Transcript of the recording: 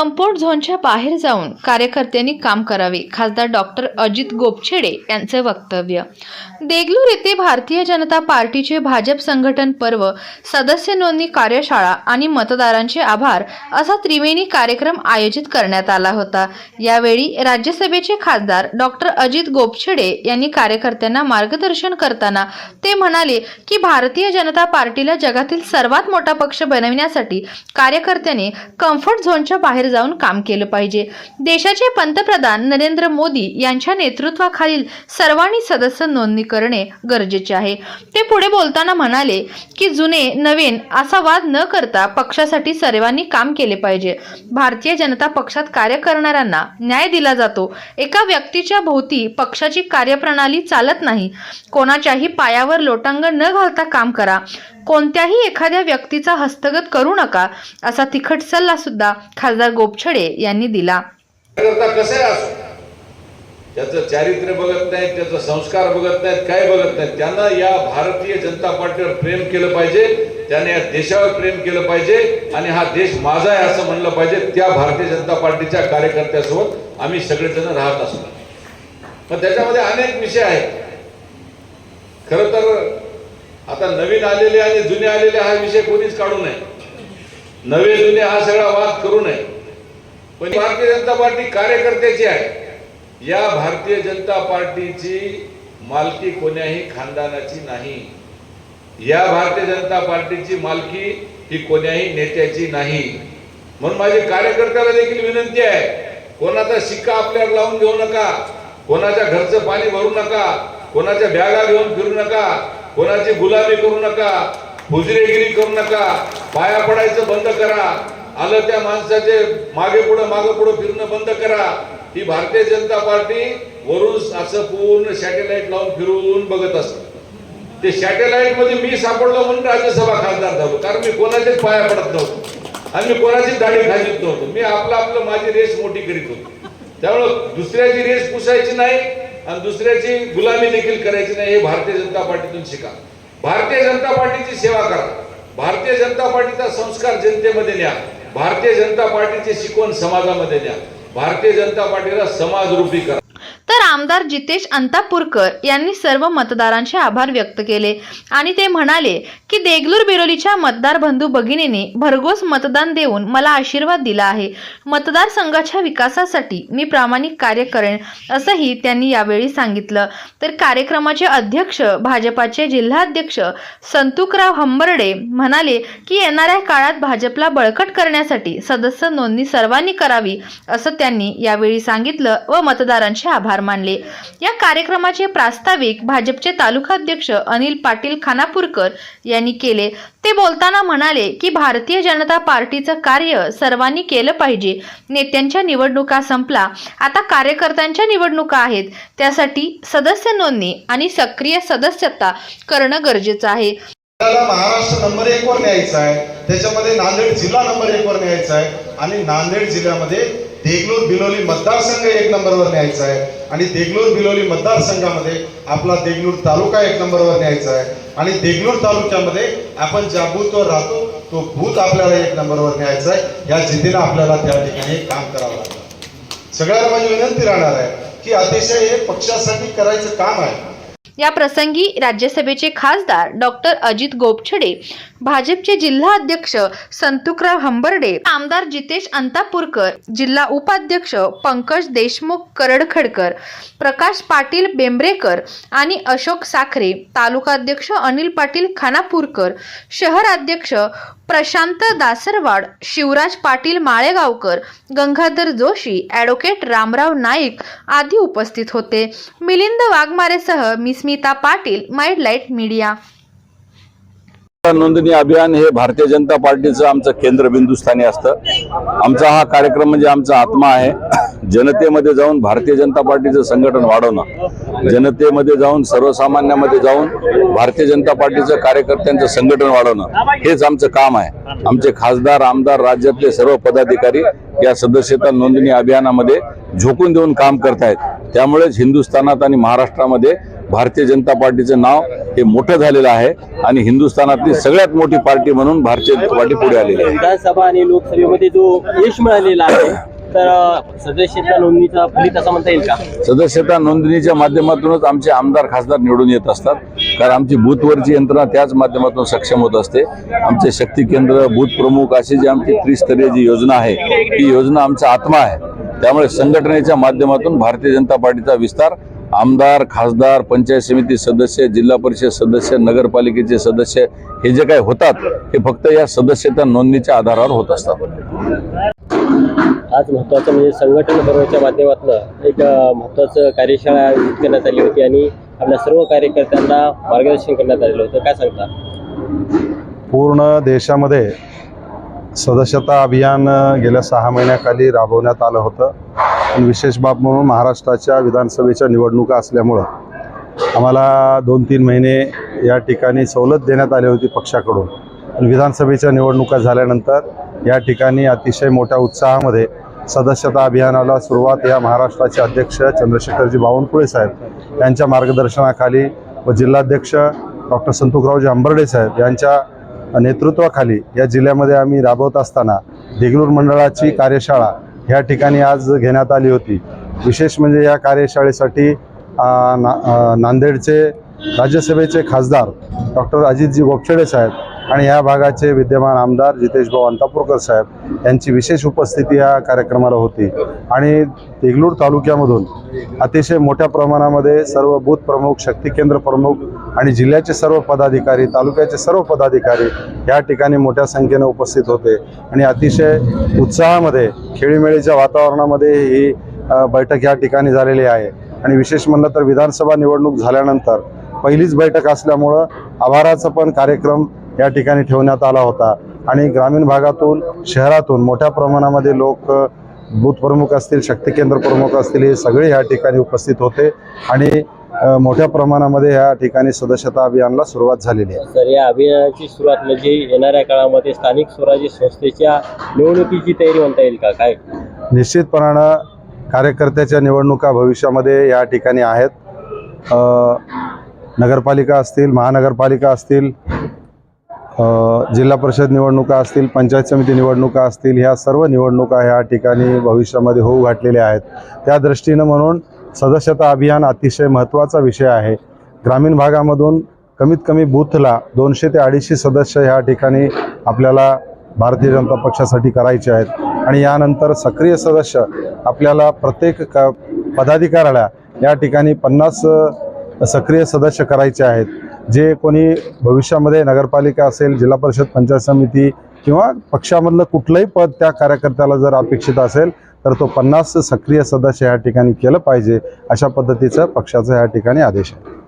Compound झोनच्या बाहेर जाऊन कार्यकर्त्यांनी काम करावे खासदार डॉक्टर अजित गोपछेडे यांचे वक्तव्य. देगलूर येथे भारतीय जनता पार्टीचे भाजप संघटन पर्व सदस्य नोंदणी कार्यशाळा आणि मतदारांचे आभार असा त्रिवेणी कार्यक्रम आयोजित करण्यात आला होता. यावेळी राज्यसभेचे खासदार डॉक्टर अजित गोपछेडे यांनी कार्यकर्त्यांना मार्गदर्शन करताना ते म्हणाले की भारतीय जनता पार्टीला जगातील सर्वात मोठा पक्ष बनविण्यासाठी कार्यकर्त्यांनी कम्फर्ट झोनच्या बाहेर जाऊन काम केलं पाहिजे. देशाचे पंतप्रधान नरेंद्र मोदी यांच्या नेतृत्वाखालील सर्वांनी सदस्य नोंदणी करणे गरजेचे आहे. ते पुढे बोलताना म्हणाले की जुने नवीन असा वाद न करता पक्षासाठी सर्वांनी काम केले पाहिजे. भारतीय जनता पक्षात कार्य करणाऱ्यांना न्याय दिला जातो. एका व्यक्तीच्या भोवती पक्षाची कार्यप्रणाली चालत नाही. कोणाच्याही पायावर लोटांगण न घालता काम करा. कोणत्याही एखाद्या व्यक्तीचा हस्तगत करू नका असा तिखट सल्ला सुद्धा खासदार गोपछडे यांनी दिला. कसं त्याचं चारित्र्य बघत नाहीत त्याचा संस्कार बघत नाहीत काय बघत नाहीत त्यांना या भारतीय जनता पार्टीवर प्रेम केलं पाहिजे त्याने या देशावर प्रेम केलं पाहिजे आणि हा देश माझा आहे असं म्हणलं पाहिजे त्या भारतीय जनता पार्टीच्या कार्यकर्त्यासोबत आम्ही सगळेजण राहत असतो. पण त्याच्यामध्ये अनेक विषय आहेत. खरं तर आता नवीन आलेले आणि जुने आलेले हा विषय कोणीच काढू नये. नवे जुने हा सगळा वाद करू नये. पण भारतीय जनता पार्टी कार्यकर्त्याची आहे. या भारतीय जनता पार्टीची मालकी कोण्याही खानदानाची नाही. या भारतीय जनता पार्टीची मालकी ही कोण्याही नेत्याची नाही. म्हणून माझी कार्यकर्त्याला देखील विनंती आहे कोणाचा शिक्का आपल्यावर लावून घेऊ नका कोणाच्या घरचं पाणी भरू नका कोणाच्या बॅगा घेऊन फिरू नका कोणाची गुलामी करू नका हुजरेगिरी करू नका पाया पडायचं बंद करा आलं त्या माणसाचे मागे पुढं मागे पुढे फिरणं बंद करा. ही भारतीय जनता पार्टी वरून असं पूर्ण सॅटेलाइट लावून फिरवून बघत असत. ते सॅटेलाइटमध्ये मी सापडलो म्हणून राज्यसभा खासदार झालो कारण मी कोणाचेच पाया पडत नव्हतो. आणि मी कोणाचीच दाढी खाजीत नव्हतो. मी आपलं आपलं माझी रेस मोठी करीत होतो. त्यामुळं दुसऱ्याची रेस पुसायची नाही आणि दुसऱ्याची गुलामी देखील करायची नाही हे भारतीय जनता पार्टीतून शिका. भारतीय जनता पार्टीची सेवा करा. भारतीय जनता पार्टीचा संस्कार जनतेमध्ये न्या. भारतीय जनता पार्टीची शिकवण समाजामध्ये न्या. भारतीय जनता पार्टीला समाजरूपी करा. तर आमदार जितेश अंतापूरकर यांनी सर्व मतदारांचे आभार व्यक्त केले आणि ते म्हणाले की देगलूर बिरोलीच्या मतदार बंधू भगिनीने भरघोस मतदान देऊन मला आशीर्वाद दिला आहे. मतदारसंघाच्या विकासासाठी मी प्रामाणिक कार्य करेन असंही त्यांनी यावेळी सांगितलं. तर कार्यक्रमाचे अध्यक्ष भाजपाचे जिल्हाध्यक्ष संतुकराव हंबर्डे म्हणाले की येणाऱ्या काळात भाजपला बळकट करण्यासाठी सदस्य नोंदणी सर्वांनी करावी असं त्यांनी यावेळी सांगितलं व मतदारांचे आभार मानले. या कार्यक्रमाचे प्रास्ताविक भाजपचे तालुकाध्यक्ष अनिल पाटील खानापूरकर यांनी केले. ते बोलताना म्हणाले की भारतीय जनता पार्टीचं कार्य सर्वांनी केलं पाहिजे. नेत्यांच्या निवडणुका संपला. आता कार्यकर्त्यांच्या निवडणुका आहेत. त्यासाठी सदस्य नोंदणी आणि सक्रिय सदस्यता करणं गरजेचं आहे. आपल्याला महाराष्ट्र नंबर एक वर न्यायचा आहे. त्याच्यामध्ये नांदेड जिल्हा नंबर एक वर न्यायचा आहे. आणि नांदेड जिल्ह्यामध्ये देगलूर बिलोली मतदारसंघ एक नंबरवर न्यायचा आहे. आणि देगलूर बिलोली मतदारसंघामध्ये आपला देगलूर तालुका एक नंबरवर न्यायचा आहे. आणि देगलूर तालुक्यामध्ये आपण ज्या बूथवर राहतो तो बूथ आपल्याला एक नंबरवर न्यायचा आहे. या जिद्दीनं आपल्याला त्या ठिकाणी काम करावं लागतं. सगळ्यांना माझी विनंती राहणार आहे की अतिशय हे पक्षासाठी करायचं काम आहे. या प्रसंगी राज्यसभेचे खासदार डॉक्टर अजित गोपछडे भाजपचे जिल्हा अध्यक्ष संतुकराव हंबर्डे आमदार जितेश अंतापूरकर जिल्हा उपाध्यक्ष पंकज देशमुख करडखडकर प्रकाश पाटील बेंब्रेकर आणि अशोक साखरे तालुकाध्यक्ष अनिल पाटील खानापूरकर शहर अध्यक्ष प्रशांत दासरवाड शिवराज पाटील माळेगावकर गंगाधर जोशी ॲडव्होकेट रामराव नाईक आदी उपस्थित होते. मिलिंद वाघमारेसह मी Smita Patil mind light media. नोंदणी अभियान हे भारतीय जनता पार्टीचं आमचं केंद्रबिंदूस्थानी असतं. आमचा हा कार्यक्रम म्हणजे आमचा आत्मा आहे. जनतेमध्ये जाऊन भारतीय जनता पार्टीचं संघटन वाढवणं. जनतेमध्ये जाऊन सर्वसामान्यामध्ये जाऊन भारतीय जनता पार्टीचं कार्यकर्त्यांचं संघटन वाढवणं. हेच आमचं काम आहे. आमचे खासदार आमदार राज्यातले सर्व पदाधिकारी या सदस्यता नोंदणी अभियानामध्ये झोकून देऊन काम करतायत. त्यामुळेच हिंदुस्थानात आणि महाराष्ट्रामध्ये भारतीय जनता पार्टीचं नाव हे मोठं झालेलं आहे आणि हिंदुस्थानातली सगळ्यात मोठी पार्टी म्हणून भारतीय जनता पार्टी पुढे आलेली आहे. विधानसभा आणि लोकसभेमध्ये जो यश मिळालेला आहे तर सदस्यता नोंदणीचा फलित असं म्हणता येईल का? सदस्यता नोंदणीच्या माध्यमातूनच आमचे आमदार खासदार निवडून येत असतात. कारण आमची बूथवरची यंत्रणा त्याच माध्यमातून सक्षम होत असते. आमचे शक्ती केंद्र बूथ प्रमुख अशी जी आमची त्रिस्तरीय जी योजना आहे ही योजना आमचा आत्मा आहे. त्यामुळे संघटनेच्या माध्यमातून भारतीय जनता पार्टीचा विस्तार आमदार खासदार पंचायत समिती सदस्य जिल्हा परिषद सदस्य नगरपालिकेचे सदस्य हे जे काही होतात हे फक्त या सदस्यता नोंदणीच्या आधारावर होत असतात. आज महत्वाचं म्हणजे संघटन पर्वाच्या माध्यमातून एक अ, महत्वाचं कार्यशाळा आयोजित करण्यात आली होती आणि आपल्या सर्व कार्यकर्त्यांना मार्गदर्शन करण्यात आलेलं होतं. काय सांगता? पूर्ण देशामध्ये सदस्यता अभियान गेल्या सहा महिन्याखाली राबवण्यात आलं होतं. पण विशेष बाब म्हणून महाराष्ट्राच्या विधानसभेच्या निवडणुका असल्यामुळं आम्हाला दोन तीन महिने या ठिकाणी सवलत देण्यात आली होती पक्षाकडून. पण विधानसभेच्या निवडणुका झाल्यानंतर या ठिकाणी अतिशय मोठ्या उत्साहामध्ये सदस्यता अभियानाला सुरुवात या महाराष्ट्राचे अध्यक्ष चंद्रशेखरजी बावनकुळे साहेब यांच्या मार्गदर्शनाखाली व जिल्हाध्यक्ष डॉक्टर संतुकरावजी अंबर्डे साहेब यांच्या नेतृत्वाखाली या जिल्ह्यामध्ये आम्ही राबवत असताना देगलूर मंडळाची कार्यशाळा ह्या ठिकाणी आज घेण्यात आली होती. विशेष म्हणजे या कार्यशाळेसाठी ना नांदेडचे राज्यसभेचे खासदार डॉक्टर अजितजी गोपछेडे साहेब आणि या भागाचे विद्यमान आमदार जितेशभाऊ अंतापूरकर साहेब यांची विशेष उपस्थिती या कार्यक्रमाला होती. आणि देगलूर तालुक्यामधून अतिशय मोठ्या प्रमाणामध्ये सर्व बूथ प्रमुख शक्ती केंद्र प्रमुख आणि जिल्ह्याचे सर्व पदाधिकारी तालुक्याचे सर्व पदाधिकारी या ठिकाणी मोठ्या संख्येने उपस्थित होते. आणि अतिशय उत्साहामध्ये खेळीमेळीच्या वातावरणामध्ये ही बैठक या ठिकाणी झालेली आहे. आणि विशेष म्हणलं तर विधानसभा निवडणूक झाल्यानंतर पहिलीच बैठक असल्यामुळं आभाराचा पण कार्यक्रम या ठिकाणी ठेवण्यात आला होता. आणि ग्रामीण भागातून शहरातून मोठ्या प्रमाणामध्ये लोक बूथ प्रमुख असतील शक्ती केंद्र प्रमुख असतील हे सगळे या ठिकाणी उपस्थित होते. आणि मोठ्या प्रमाणामध्ये या ठिकाणी सदस्यता अभियानाला सुरुवात झालेली आहे. तर या अभियानाची सुरुवात म्हणजे येणाऱ्या काळामध्ये स्थानिक स्वराज्य संस्थेच्या निवडणुकीची तयारी म्हणता येईल का? काय? निश्चितपणानं कार्यकर्त्याच्या निवडणुका भविष्यामध्ये या ठिकाणी आहेत. नगरपालिका असतील महानगरपालिका असतील जिल्हा परिषद निवडणुका असतील पंचायत समिती निवडणुका असतील ह्या सर्व निवडणुका ह्या ठिकाणी भविष्यामध्ये होऊ घातलेल्या आहेत. त्या दृष्टीनं म्हणून सदस्यता अभियान अतिशय महत्त्वाचा विषय आहे. ग्रामीण भागामधून कमीत कमी बूथला दोनशे ते अडीचशे सदस्य ह्या ठिकाणी आपल्याला भारतीय जनता पक्षासाठी करायचे आहेत. आणि यानंतर सक्रिय सदस्य आपल्याला प्रत्येक क पदाधिकाऱ्याला या ठिकाणी पन्नास सक्रिय सदस्य करायचे आहेत. जे कोणी भविष्यामध्ये नगरपालिका असेल जिल्हा परिषद पंचायत समिती किंवा पक्षामधलं कुठलंही पद त्या कार्यकर्त्याला जर अपेक्षित असेल तर तो पन्नास सक्रिय सदस्य या ठिकाणी केलं पाहिजे अशा पद्धतीचं पक्षाचा या ठिकाणी आदेश आहे.